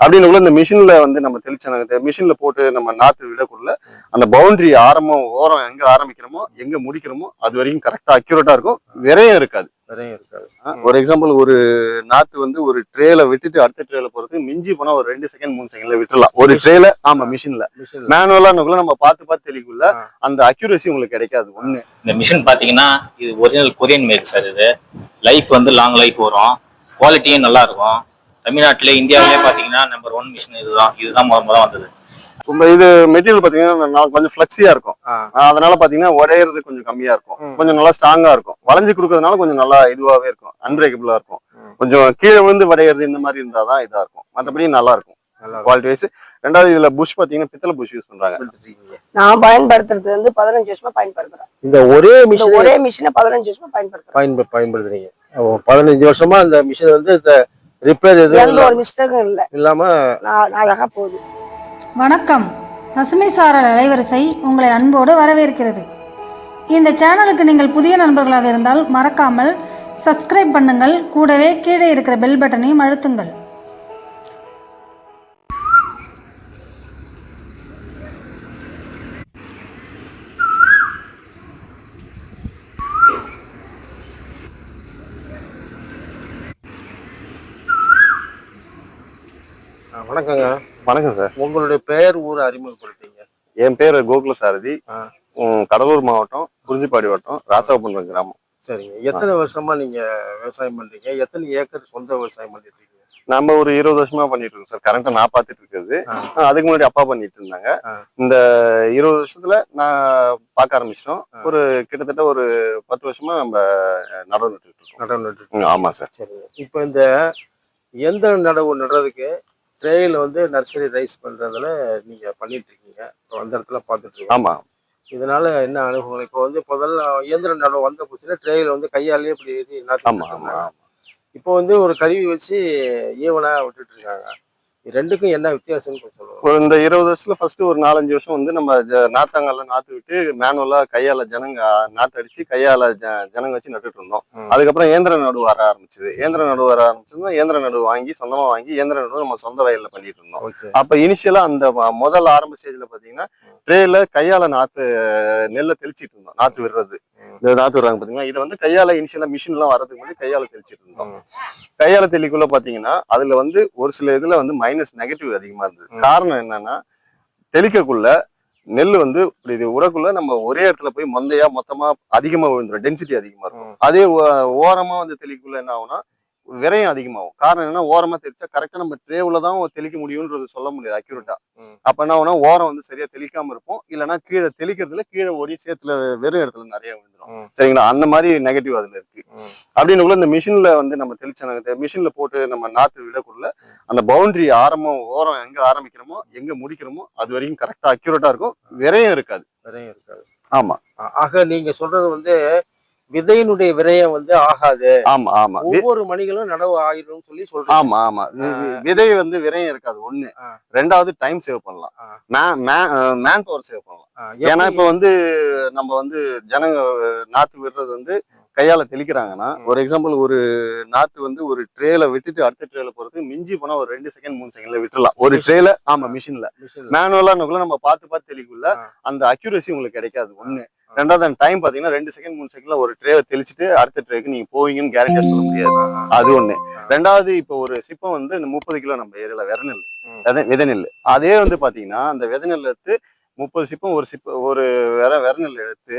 அப்படின்னுக்குள்ள இந்த மிஷின்ல வந்து நம்ம தெளிச்ச மிஷின்ல போட்டு நம்ம நாத்து விடக்குள்ள அந்த பவுண்டரி ஆரம்பம் ஓரம் எங்க ஆரம்பிக்கிறோமோ எங்க முடிக்கிறோமோ அது வரைக்கும் கரெக்டா அக்யூரேட்டா இருக்கும். விரையும் இருக்காது. நிறைய இருக்காது. ஒரு எக்ஸாம்பிள் ஒரு நாத்து வந்து ஒரு ட்ரேல விட்டுட்டு அடுத்த ட்ரேல போறதுக்கு மிஞ்சி போனா ஒரு ரெண்டு செகண்ட் மூணு செகண்ட்ல விட்டுறலாம். ஒரு ட்ரேல ஆமா மிஷின்ல. மிஷின் மேனுவலா நம்ம பார்த்து பார்த்து தெளிக்குள்ள. அந்த அக்யூரசி உங்களுக்கு கிடைக்காது. ஒண்ணு. இந்த மிஷின் பாத்தீங்கன்னா இது ஒரிஜினல் கொரியன் மேக் சார் இது. லைஃப் வந்து லாங் லைஃப் வரும். குவாலிட்டியும் நல்லா இருக்கும். தமிழ்நாட்டிலே இந்தியாவிலே பாத்தீங்கன்னா நம்பர் ஒன் மிஷின் இதுதான். இதுதான் முத முத வந்தது. இது மெட்டீரியல் பாத்தீங்கன்னா நல்லா கொஞ்சம் ஃபிளெக்சியா இருக்கும். அதனால பாத்தீங்கன்னா உடையிறது கொஞ்சம் கம்மியா இருக்கும். கொஞ்சம் நல்லா ஸ்ட்ராங்கா இருக்கும். வளைஞ்சு கொடுக்கறதுனால கொஞ்சம் நல்லா இதுவாவே இருக்கும். அன்பிரேக்கபிளா இருக்கும். கொஞ்சம் கீழே விழுந்து வடையிறது இந்த மாதிரி இருந்தாதான் இதா இருக்கும். மத்தபடி நல்லா இருக்கும். குவாலிட்டி வைஸ் ரெண்டாவது இதுல புஷ் பாத்தீங்கன்னா பித்தளை புஷ் யூஸ் பண்றாங்க. நான் பயன்படுத்துறது வந்து பதினஞ்சு வருஷமா பயன்படுத்துறேன். இந்த ஒரே மிஷின் ஒரே மிஷினை பதினஞ்சு வருஷமா பயன்படுத்துறேன். பயன்ப பயன்படுத்துறீங்க. பதினஞ்சு வருஷமா இந்த மிஷின் வந்து இந்த ரிப்பேர் எதுவும் எந்த ஒரு மிஸ்டேக்கும் இல்லை. இல்லாம அழகா போகுது. வணக்கம். பசுமை சாரல் அலைவரிசை உங்களை அன்போடு வரவேற்கிறது. இந்த சேனலுக்கு நீங்கள் புதிய நண்பர்களாக இருந்தால் மறக்காமல் சப்ஸ்கிரைப் பண்ணுங்கள். கூடவே கீழே இருக்கிற பெல் பட்டனையும் அழுத்துங்கள். வணக்கங்க. வணக்கம் சார். உங்களுடைய பெயர் ஊர் அறிமுகப்படுத்தீங்க என் பேர் கோகுல சாரதி கடலூர் மாவட்டம் குறிஞ்சிப்பாடி வட்டம் ராசாபுரம் கிராமம். சரிங்க. எத்தனை வருஷமா நீங்க விவசாயம் பண்றீங்க? எத்தனை ஏக்கர் சொந்த விவசாயம் பண்ணிட்டு இருக்கீங்க நம்ம ஒரு இருபது வருஷமா பண்ணிட்டு இருக்கோம் சார் கரண்ட்டை நான் பார்த்துட்டு இருக்கிறது அதுக்கு முன்னாடி அப்பா பண்ணிட்டு இருந்தாங்க. இந்த இருபது வருஷத்துல நான் பார்க்க ஆரம்பிச்சிட்டோம். ஒரு கிட்டத்தட்ட ஒரு பத்து வருஷமா நம்ம நடவு இருக்கோம் நடவு நட்டு ஆமா சார். சரிங்க. இப்போ இந்த எந்த நடவு நடுறதுக்கு ட்ரேயில் வந்து நர்சரி ரைஸ் பண்றதுல நீங்க பண்ணிட்டு இருக்கீங்க இப்போ அந்த இடத்துல பார்த்துட்டு இருக்கீங்க ஆமா. இதனால என்ன அனுபவங்கள்? இப்போ வந்து முதல்ல இயந்திர நடவு வந்த புதுசுல ட்ரேயில் வந்து கையாலேயே இப்படி ஏறி நாத்து ஆமா நட்டுட்டு ஆமா. இருந்தாங்க. இப்போ வந்து ஒரு கருவி வச்சு ஈவனா விட்டுட்டு இருக்காங்க இது ரெண்டுக்கும் என்ன வித்தியாசம்னு கொஞ்சம் ஒரு இந்த இருபது வருஷத்துல ஃபர்ஸ்ட் ஒரு நாலஞ்சு வருஷம் வந்து நம்ம நாத்தாங்கல்ல நாத்து விட்டு மேனுவலா கையால ஜனங்க நாத்து அடிச்சு கையால ஜனங்க வச்சு நட்டுட்டு இருந்தோம். அதுக்கப்புறம் இயந்திர நடுவு வர ஆரம்பிச்சது. இயந்திர நடுவு வர ஆரம்பிச்சதும் இயந்திர நடுவு வாங்கி சொந்தமா வாங்கி இயந்திர நடுவு நம்ம சொந்த வயல்ல பண்ணிட்டு இருந்தோம். அப்ப இனிஷியலா அந்த முதல் ஆரம்ப ஸ்டேஜ்ல பாத்தீங்கன்னா ட்ரேல கையால நாத்து நெல்லை தெளிச்சிட்டு இருந்தோம் நாத்து விடுறது. இந்த நாத்து விடுறாங்க பாத்தீங்கன்னா இது வந்து கையால இனிஷியலா மிஷின் எல்லாம் வரதுக்கு முன்னாடி கையால தெளிச்சிட்டு இருந்தோம். கையால தெளிக்குள்ள பாத்தீங்கன்னா அதுல வந்து ஒரு சில இதுல வந்து மைனஸ் நெகட்டிவ் அதிகமா இருந்தது. காரணம் என்னன்னா தெளிக்கக்குள்ள நெல் வந்து இப்படி இது உடக்குள்ள நம்ம ஒரே இடத்துல போய் மொந்தையா மொத்தமா அதிகமா விழுந்துரும். டென்சிட்டி அதிகமா இருக்கும். அதே ஓரமா வந்து தெளிக்குள்ள என்ன ஆகும்னா விரயம் அதிகமாகும். காரணம் என்னன்னா ஓரமா தெளிச்சா கரெக்டா நம்ம ட்ரேவுல தான் தெளிக்க முடியும்ன்றது சொல்ல முடியாது அக்யூரேட்டா. அப்ப என்ன ஆகும்னா ஓரம் வந்து சரியா தெளிக்காம இருப்போம். இல்லைன்னா கீழே தெளிக்கிறதுல கீழே ஓடி சேத்துல வெறும் இடத்துல நிறைய விழுந்துரும். ம். சரிங்களா? அந்த மாதிரி நெகட்டிவ் அதுல இருக்கு. அப்படின்னுக்குள்ள இந்த மிஷின்ல வந்து நம்ம தெளிச்ச மிஷின்ல போட்டு நம்ம நாத்து விடக்குள்ள அந்த பவுண்டரி ஆரம்பம் ஓரம் எங்க ஆரம்பிக்கிறோமோ எங்க முடிக்கிறோமோ அது வரைக்கும் கரெக்டா அக்யூரேட்டா இருக்கும். விரயம் இருக்காது. விரயம் இருக்காது. ஆமா. ஆக நீங்க சொல்றது வந்து விதையினுடைய விரயம் வந்து ஆகாது ஆமா ஆமா ஒவ்வொரு மணிகளும் நடவு ஆயிரும் சொல்லி சொல்றாங்க ஆமா ஆமா விதை வந்து விரயம் இருக்காது ஒண்ணு. ரெண்டாவது டைம் சேவ் பண்ணலாம். மேன் பவர் சேவ் பண்ணலாம் ஏன்னா இப்ப வந்து நம்ம வந்து ஜனங்க நாத்து விடுறது வந்து கையால தெளிக்கிறாங்கன்னா. ஒரு எக்ஸாம்பிள் ஒரு நாத்து வந்து ஒரு ட்ரேல விட்டுட்டு அடுத்த ட்ரேல போறதுக்கு மிஞ்சி போனா ஒரு ரெண்டு செகண்ட் மூணு செகண்ட்ல விட்டுறலாம் ஒரு. ட்ரேல ஆமா மிஷின்ல மிஷின்ல. மேனுவலா நம்ம பார்த்து பார்த்து தெளிக்குள்ள. அந்த அக்யூரசி உங்களுக்கு கிடைக்காது ஒண்ணு ரெண்டாவது அந்த டைம் பாத்தீங்கன்னா ரெண்டு செகண்ட் மூணு செகண்ட்ல ஒரு ட்ரேவை தெளிச்சுட்டு அடுத்த ட்ரேக்கு நீங்க போவீங்கன்னு கேரண்டியா சொல்ல முடியாது. அது ஒண்ணு ரெண்டாவது இப்போ ஒரு சிப்பம் வந்து முப்பது கிலோ நம்ம ஏரியால வித நெல் ம். விதை விதை நெல் அதே வந்து பாத்தீங்கன்னா அந்த விதை நெல் எடுத்து முப்பது சிப்பம் ஒரு சிப்ப ஒரு விர விர நெல் எடுத்து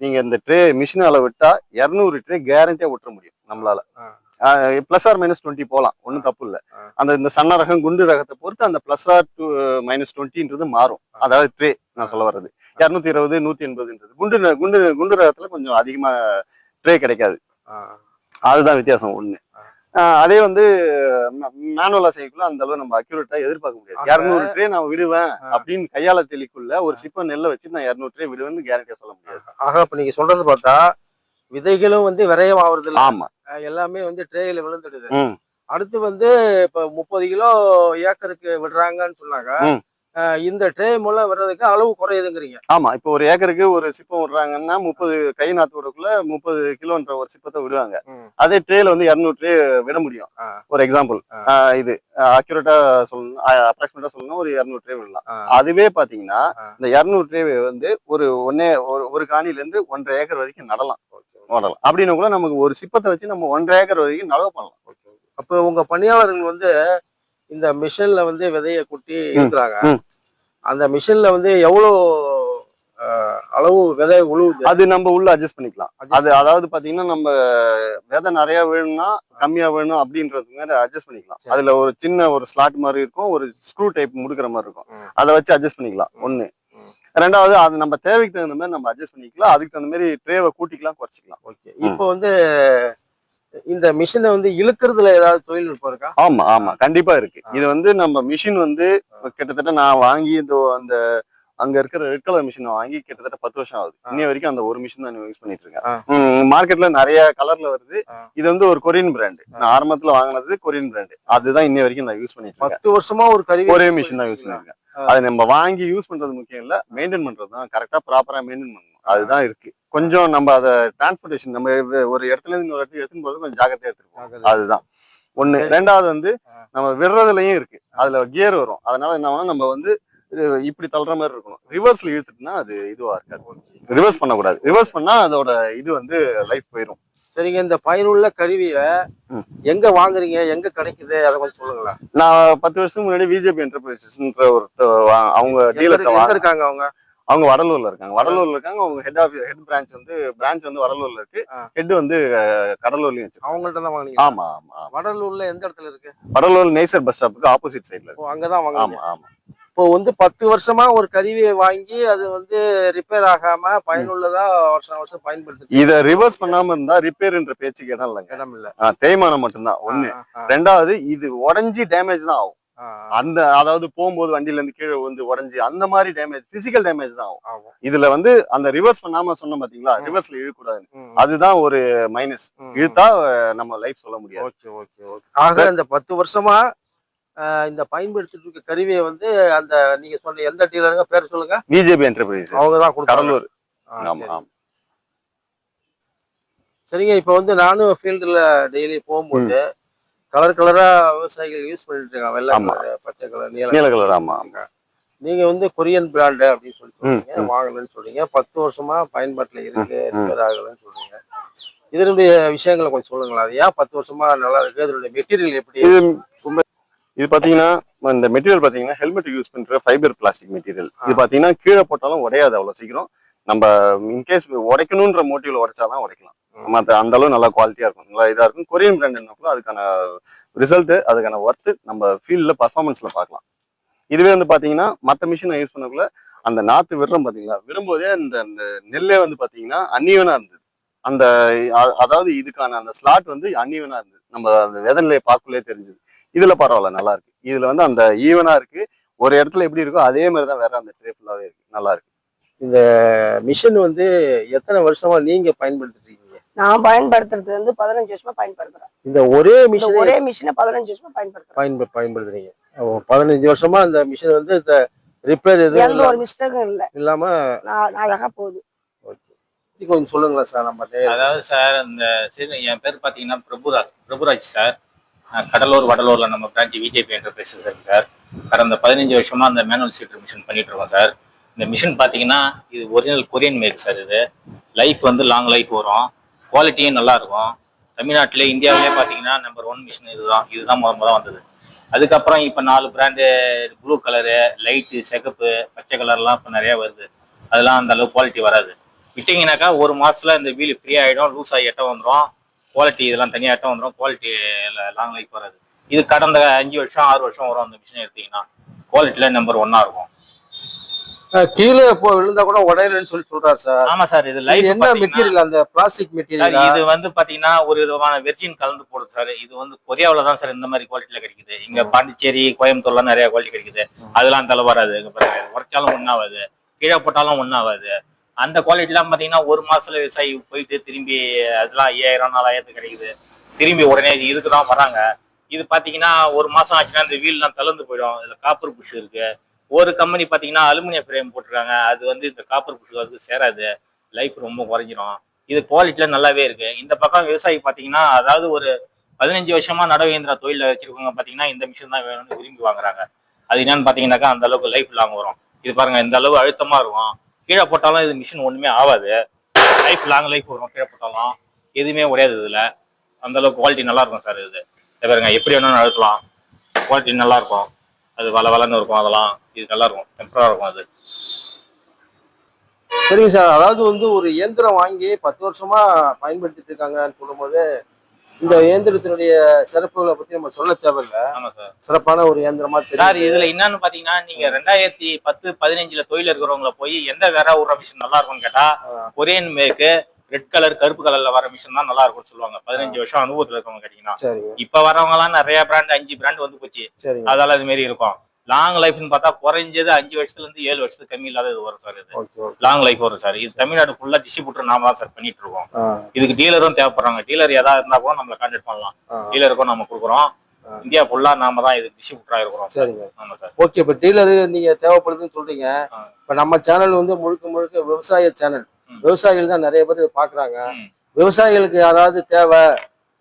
நீங்க இந்த ட்ரே மிஷினால விட்டா இரநூறு ட்ரே கேரண்டியா விட்டுற முடியும் நம்மளால. பிளஸ் ஆர் மைனஸ் டுவெண்ட்டி போகலாம் ஒன்றும் தப்பு இல்லை. அந்த இந்த சன்ன ரகம் குண்டு ரகத்தை பொறுத்து அந்த பிளஸ் ஆர் டூ மைனஸ் டுவெண்ட்டின்றது மாறும். அதாவது ட்ரே நான் சொல்ல வர்றது. இரநூத்தி இருபது நூத்தி எண்பதுன்றது. குண்டு குண்டு குண்டு ரகத்துல கொஞ்சம் அதிகமா ட்ரே கிடைக்காது. அதுதான் வித்தியாசம் ஒண்ணு. அதே வந்து மேனுவலா செய்யக்குள்ள அந்த அளவு நம்ம அக்யூரேட்டா எதிர்பார்க்க முடியாது. இரநூறு ட்ரே நான் விடுவேன். அப்படின்னு கையால தெளிக்குள்ள ஒரு சிப்ப நெல்லை வச்சு நான் இரநூறு ட்ரே விடுவேன்னு கேரண்டியா சொல்ல முடியாது. ஆக இப்ப நீங்க சொல்றது பார்த்தா விதைகளும் வந்து விரயம் ஆகுறது ஆமா. எல்லாமே வந்து ட்ரேயில விழுந்துடுது. அடுத்து வந்து இப்ப முப்பது கிலோ ஏக்கருக்கு விடுறாங்கன்னு சொன்னாங்க இந்த ட்ரே மூலம் வர்றதுக்கு அளவு குறையுதுங்கிறீங்க ஆமா இப்போ ஒரு ஏக்கருக்கு ஒரு சிப்பம் விடுறாங்கன்னா முப்பது கை நாத்து விடக்குள்ள முப்பது கிலோன்ற ஒரு சிப்பத்தை விடுவாங்க. அதே ட்ரேல வந்து இரநூறு ட்ரே விட முடியும். ஒரு எக்ஸாம்பிள். இது அக்யூரேட்டா சொல்லணும் அப்ராக்சிமேட்டா சொல்லணும் ஒரு இரநூறு ட்ரே விடலாம். அதுவே பாத்தீங்கன்னா. இந்த இரநூறு ட்ரே வந்து ஒரு ஒன்னே ஒரு ஒரு காணில இருந்து ஒன்றரை ஏக்கர் வரைக்கும் நடலாம் நடலாம் அப்படின்னு கூட நமக்கு ஒரு சிப்பத்தை வச்சு நம்ம ஒன்றரை ஏக்கர் வரைக்கும் நடவு பண்ணலாம். அப்போ உங்க பணியாளர்கள் வந்து இந்த மிஷின்ல வந்து விதைய குட்டி இருக்கிறாங்க. அந்த மிஷின்ல வந்து எவ்வளோ அளவு விதை உழுவுது? அது நம்ம உள்ள அட்ஜஸ்ட் பண்ணிக்கலாம். அது அதாவது பாத்தீங்கன்னா நம்ம விதை நிறைய வேணும்னா கம்மியா வேணும் அப்படின்றது மாதிரி அட்ஜஸ்ட் பண்ணிக்கலாம். அதுல ஒரு சின்ன ஒரு ஸ்லாட் மாதிரி இருக்கும். ஒரு ஸ்க்ரூ டைப் முடுக்கிற மாதிரி இருக்கும். அதை வச்சு அட்ஜஸ்ட் பண்ணிக்கலாம். ஒண்ணு. ரெண்டாவது அது நம்ம தேவைக்கு தகுந்த மாதிரி நம்ம அட்ஜஸ்ட் பண்ணிக்கலாம். அதுக்கு தகுந்த மாதிரி ட்ரேவை கூட்டிக்கலாம் குறைச்சிக்கலாம். ஓகே இப்போ வந்து இந்த மிஷினை வந்து இழுக்கிறதுல ஏதாவது தொழில்நுட்பம் இருக்கா? ஆமா ஆமா. கண்டிப்பா இருக்கு. இது வந்து நம்ம மிஷின் வந்து கிட்டத்தட்ட நான் வாங்கி இந்த அந்த அங்க இருக்கிற ரெட் கலர் மிஷினை வாங்கி கிட்டத்தட்ட பத்து வருஷம் ஆகுது. இன்னி வரைக்கும் அந்த ஒரு மிஷின் தான் யூஸ் பண்ணிட்டு. இருக்கேன். மார்க்கெட்ல நிறைய கலர்ல வருது. இது வந்து ஒரு கொரியன் பிராண்ட் நான் ஆரம்பத்துல வாங்கினது கொரியன் பிராண்ட் அதுதான் இன்னி வரைக்கும் நான் யூஸ் பண்ணிட்டு பத்து வருஷமா ஒரு கருவி ஒரே மிஷின் தான் யூஸ் பண்ணிருக்கேன். அது நம்ம வாங்கி யூஸ் பண்றது முக்கியம் இல்ல மெயின்டைன் பண்றது தான். கரெக்டா ப்ராப்பரா மெயின்டைன் பண்ணணும். அதுதான் இருக்கு. கொஞ்சம் நம்ம அதை டிரான்ஸ்போர்டேஷன் நம்ம ஒரு இடத்துல இருந்து இன்னொரு இடத்துக்கு எடுத்துன்னு போறது கொஞ்சம் ஜாக்கிரதையா எடுத்துருப்போம் அதுதான். ஒண்ணு. சரி. ரெண்டாவது வந்து. நம்ம விடுறதுலயும் இருக்கு. அதுல கியர் வரும். அதனால என்ன நம்ம வந்து இப்படி தள்ளுற மாதிரி இருக்கணும். ரிவர்ஸ்ல இழுத்துட்டுனா அது இதுவா இருக்காது. ரிவர்ஸ் பண்ணக்கூடாது. ரிவர்ஸ் பண்ணா அதோட இது வந்து லைஃப் போயிடும் சரிங்க இந்த பயனுள்ள கருவியை. எங்க வாங்குறீங்க? எங்க கிடைக்குது? அதை கொஞ்சம் சொல்லுங்களேன். நான் பத்து வருஷத்துக்கு முன்னாடி பிஜேபி என்டர்பிரைசஸ்ன்ற ஒரு அவங்க வாங்க இருக்காங்க அவங்க? அவங்க வடலூர்ல இருக்காங்க. வடலூர்ல இருக்காங்க. அவங்க ஹெட் ஆஃப் ஹெட் பிரான்ச் வந்து பிரான்ச் வந்து வடலூர்ல இருக்கு. ஹெட் வந்து கடலூர்லயும் வச்சிருக்காங்க. அவங்கள்ட்ட தான் வாங்குனீங்க ஆமா ஆமா. வடலூர்ல எந்த இடத்துல இருக்கு? வடலூர் நெய்சர் பஸ் ஸ்டாப்புக்கு ஆப்போசிட் சைடுல இருக்கு. அங்கதான் வாங்குறீங்க ஆமா ஆமா. இப்போ வந்து பத்து வருஷமா ஒரு கருவியை வாங்கி அது வந்து ரிப்பேர் ஆகாம பயனுள்ளதா வருஷம் வருஷம் பயன்படுத்தி இத ரிவர்ஸ் பண்ணாம இருந்தா ரிப்பேர்ன்ற பேச்சுக்கு இடம் இல்லைங்க. இடம் இல்ல. தேய்மானம் மட்டும்தான். ஒண்ணு. ரெண்டாவது இது உடஞ்சி டேமேஜ் தான் ஆகும். அந்த அதாவது போகும்போது வண்டியில இருந்து கீழே வந்து உடஞ்சி அந்த மாதிரி டேமேஜ் பிசிக்கல் டேமேஜ் தான் ஆகும். இதுல வந்து அந்த ரிவர்ஸ் பண்ணாம சொன்னோம் பாத்தீங்களா. ரிவர்ஸ்ல இழுக்கூடாது அதுதான் ஒரு மைனஸ் இழுத்தா நம்ம லைஃப் சொல்ல முடியாது. Okay okay okay. ஆக இந்த பத்து வருஷமா இந்த பயன்படுத்திட்டு இருக்க கருவியை வந்து அந்த நீங்க சொன்ன எந்த டீலருங்க? பேர் சொல்லுங்க. பிஜேபி என்டர்பிரைஸ் அவங்க தான் கடலூர். சரிங்க இப்போ வந்து நானும் ஃபீல்டுல டெய்லி போகும்போது கலர் கலரா விவசாயிகள் யூஸ் பண்ணிட்டு இருக்காங்க. வெள்ளை பச்சை கலர் நீல நீல கலர் ஆமா ஆமா. நீங்க வந்து கொரியன் பிராண்டு அப்படின்னு சொல்லி ம், சொல்றீங்க வாங்கலன்னு சொல்றீங்க பத்து வருஷமா பயன்பாட்டுல இருக்கு. ரிப்பேர் ஆகலன்னு சொல்றீங்க இதனுடைய விஷயங்களை கொஞ்சம் சொல்லுங்களேன். அது ஏன் பத்து வருஷமா நல்லா இருக்கு? அதனுடைய மெட்டீரியல் எப்படி இது பாத்தீங்கன்னா இந்த மெட்டீரியல் பாத்தீங்கன்னா ஹெல்மெட் யூஸ் பண்ற ஃபைபர் பிளாஸ்டிக் மெட்டீரியல் இது பாத்தீங்கன்னா கீழே போட்டாலும் உடையாது அவ்வளவு சீக்கிரம். நம்ம இன்கேஸ் உடைக்கணுன்ற மோட்டிவ்ல உடைச்சாதான் உடைக்கலாம். மற்ற அந்த அளவு நல்லா குவாலிட்டியா இருக்கும். நல்லா இதா இருக்கும். கொரியன் பிராண்ட் என்னப்போ அதுக்கான ரிசல்ட் அதுக்கான ஒர்த்து நம்ம ஃபீல்ட்ல பர்ஃபார்மன்ஸ்ல பார்க்கலாம். இதுவே வந்து பாத்தீங்கன்னா மற்ற மிஷினை யூஸ் பண்ணக்குள்ள அந்த நாத்து விடுறோம் பாத்தீங்களா? விடும்போதே அந்த நெல்லே வந்து பாத்தீங்கன்னா அன்னியவனா இருந்தது. அந்த அதாவது இதுக்கான அந்த ஸ்லாட் வந்து அன்னியவனா இருந்தது. நம்ம அந்த வெதன்லையை பார்க்கலே தெரிஞ்சது. இதுல பரவாயில்ல நல்லா இருக்கு. இதுல வந்து அந்த ஈவனா இருக்கு. ஒரு இடத்துல எப்படி இருக்கோ அதே மாதிரி தான் வேற அந்த ட்ரே ஃபுல்லாவே இருக்கு. நல்லா இருக்கு. மிஷின் வந்து எத்தனை வருஷமா நீங்க பயன்படுத்திட்டு இருக்கீங்க நான் பயன்படுத்துறது வந்து பதினஞ்சு வருஷமா பயன்படுத்துறேன். இந்த ஒரே இந்த மிஷின் ஒரே மிஷினை பதினஞ்சு வருஷமா பயன்படுத்துறேன். பயன்ப பயன்படுத்துறீங்க. ஓ, பதினஞ்சு வருஷமா இந்த மிஷின் வந்து இந்த ரிப்பேர் எதுவும் ஒரு மிஸ்டேக்கும் இல்லை. இல்லாம நான் நான் அழகா போகுது. கொஞ்சம் சொல்லுங்களேன் சார் நம்ம அதாவது சார் இந்த சிறு என் பேர் பார்த்தீங்கன்னா பிரபுராஜ் பிரபுராஜ் சார். கடலூர் வடலூரில் நம்ம பிரான்ச் விஜேபி என்டர்பிரைசஸ் இருக்கு சார் கடந்த பதினஞ்சு வருஷமாக அந்த மேனுவல் சீட்டர் மிஷின் பண்ணிட்டு இருக்கோம் சார் இந்த மிஷின் பார்த்தீங்கன்னா இது ஒரிஜினல் கொரியன் மேக் சார் இது. லைஃப் வந்து லாங் லைஃப் வரும். குவாலிட்டியும் நல்லாயிருக்கும் தமிழ்நாட்டிலே இந்தியாவிலே பார்த்தீங்கன்னா நம்பர் ஒன் மிஷின் இதுதான். இதுதான் முத முத வந்தது. அதுக்கப்புறம் இப்போ நாலு பிராண்டு ப்ளூ கலரு லைட்டு சிகப்பு பச்சை கலர்லாம் இப்போ நிறையா வருது. அதெல்லாம் அந்த அளவு குவாலிட்டி வராது. விட்டிங்கனாக்கா ஒரு மாதத்தில் இந்த வீல் ஃப்ரீ ஆகிடும் லூஸ் ஆகி எட்ட வந்துடும் குவாலிட்டி இதெல்லாம் தனியாக எட்ட வந்துடும் குவாலிட்டி லாங் லைஃப் வராது. இது கடந்த அஞ்சு வருஷம் ஆறு வருஷம் வரும் அந்த மிஷின் எடுத்தீங்கன்னா குவாலிட்டியில் நம்பர் ஒன்னா இருக்கும். கீழே போ விழுந்தா கூட உடையலன்னு சொல்லி சொல்றாரு சார். ஆமா சார் இது லைஃப் என்ன மெட்டீரியல் அந்த பிளாஸ்டிக் மெட்டீரியல் இது வந்து பாத்தீங்கன்னா ஒரு விதமான வெர்ஜின் கலந்து போடுது சார். இது வந்து கொரியாவுல தான் சார் இந்த மாதிரி குவாலிட்டில கிடைக்குது. இங்க பாண்டிச்சேரி கோயம்புத்தூர்லாம் நிறைய குவாலிட்டி கிடைக்குது. அதெல்லாம் அளவு வராது. இங்க பாருங்க உடைச்சாலும் ஒன்றாவது கீழே போட்டாலும் ஒன்றாவது அந்த குவாலிட்டிலாம் பார்த்தீங்கன்னா ஒரு மாசத்துல விவசாயி போயிட்டு திரும்பி அதெல்லாம் ஐயாயிரம் நாலாயிரத்துக்கு கிடைக்குது. திரும்பி உடனே இதுக்கு தான் வராங்க. இது பார்த்தீங்கன்னா ஒரு மாசம் ஆச்சுன்னா இந்த வீல்லாம் தளர்ந்து போயிடும். இதில் காப்பர் புஷ் இருக்கு. ஒரு கம்பெனி பார்த்தீங்கன்னா அலுமினியம் ஃப்ரேம் போட்டிருக்காங்க. அது வந்து இந்த காப்பர் புஷ் வந்து சேராது. லைஃப் ரொம்ப குறைஞ்சிரும். இது குவாலிட்டியில் நல்லாவே இருக்கு. இந்த பக்கம் விவசாயி பார்த்தீங்கன்னா அதாவது ஒரு பதினஞ்சு வருஷமா நடவு இயந்திர தொழில வச்சிருக்கவங்க பார்த்தீங்கன்னா இந்த மிஷின் தான் வேணும்னு விரும்பி வாங்குறாங்க. அது என்னன்னு பார்த்தீங்கன்னாக்கா அந்த அளவுக்கு லைஃப் லாங் வரும். இது பாருங்க இந்த அளவு அழுத்தமா இருக்கும். கீழே போட்டாலும் இது மிஷின் ஒன்றுமே ஆகாது லைஃப் லாங் லைஃப் வரும். கீழே போட்டாலும் எதுவுமே உடையாது இதில். அந்தளவுக்கு குவாலிட்டி நல்லா இருக்கும் சார் இது. பாருங்க எப்படி வேணாலும் அழுத்தலாம். குவாலிட்டி நல்லா இருக்கும். அது வள வளர்ந்து இருக்கும் அதெல்லாம். இது நல்லா இருக்கும். டெம்பரா இருக்கும் அது. சரிங்க சார் அதாவது வந்து ஒரு இயந்திரம் வாங்கி பத்து வருஷமா பயன்படுத்திட்டு இருக்காங்கன்னு சொல்லும்போது இந்த இயந்திரத்தினுடைய சிறப்புகளை பத்தி நம்ம சொல்ல தேவையில்ல. ஆமா சார். சிறப்பான ஒரு இயந்திரமா சார் இதுல என்னன்னு பாத்தீங்கன்னா நீங்க ரெண்டாயிரத்தி பத்து பதினஞ்சுல தொழில் இருக்கிறவங்கள போய் எந்த வேற விடுற மிஷின் நல்லா இருக்கும்னு கேட்டா கொரியன் மேக்கு ரெட் கலர் கருப்பு கலர்ல வர மிஷின் தான் நல்லா இருக்கும்னு சொல்லுவாங்க. பதினஞ்சு வருஷம் அனுபவத்துல இருக்கவங்க கேட்டீங்கன்னா. இப்ப வரவங்க எல்லாம் நிறைய பிராண்ட் அஞ்சு பிராண்ட் வந்து போச்சு. அதால அது மாதிரி இருக்கும். லாங் லைஃப்னு பார்த்தா குறைஞ்சது அஞ்சு வருஷத்துல இருந்து ஏழு வருஷத்துக்கு கம்மி இல்லாத இது வரும் சார் இது. லாங் லைஃப் வரும் சார் இது தமிழ்நாடு ஃபுல்லா டிஸ்ட்ரிபியூட்டர் நாம தான் சார் பண்ணிட்டு இருக்கோம். இதுக்கு டீலரும் தேவைப்படுறாங்க. டீலர் ஏதாவது இருந்தா கூட நம்மள கான்டாக்ட் பண்ணலாம். டீலருக்கும் நம்ம கொடுக்குறோம். இந்தியா ஃபுல்லா நாம தான் இது டிஸ்ட்ரிபியூட்டரா இருக்கிறோம் சரிங்க. ஆமா சார் ஓகே இப்ப டீலரு நீங்க தேவைப்படுதுன்னு சொல்றீங்க. இப்ப நம்ம சேனல் வந்து முழுக்க முழுக்க விவசாய சேனல். விவசாயிகள் தான் நிறைய பேர் பாக்குறாங்க. விவசாயிகளுக்கு யாராவது தேவை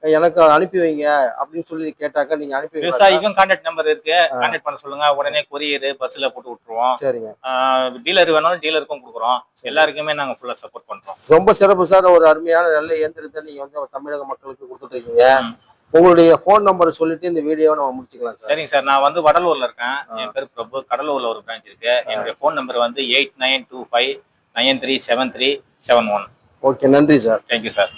எனக்கு அனுப்பி வைங்க அப்படின்னு சொல்லி கேட்டாக்க நீங்க அனுப்பி? விவசாயிக்கும் கான்டாக்ட் நம்பர் இருக்கு. கான்டாக்ட் பண்ண சொல்லுங்க. உடனே கொரியர் பஸ்ல போட்டு விட்டுருவோம். சரிங்க. டீலர் வேணாலும் டீலருக்கும் கொடுக்குறோம். எல்லாருக்குமே நாங்க ஃபுல்லா சப்போர்ட் பண்றோம். ரொம்ப சிறப்பு சார். ஒரு அருமையான நல்ல இயந்திரத்தை நீங்க வந்து தமிழக மக்களுக்கு கொடுத்துட்டு இருக்கீங்க. உங்களுடைய ஃபோன் நம்பர் சொல்லிட்டு இந்த வீடியோவை நம்ம முடிச்சுக்கலாம் சார். சரிங்க சார். நான் வந்து வடலூர்ல இருக்கேன். என் பேர் பிரபு. கடலூர்ல ஒரு பிரான்ச் இருக்கு. என்னுடைய ஃபோன் நம்பர் வந்து eight nine two five nine three seven three seven one okay நன்றி சார். Thank you sir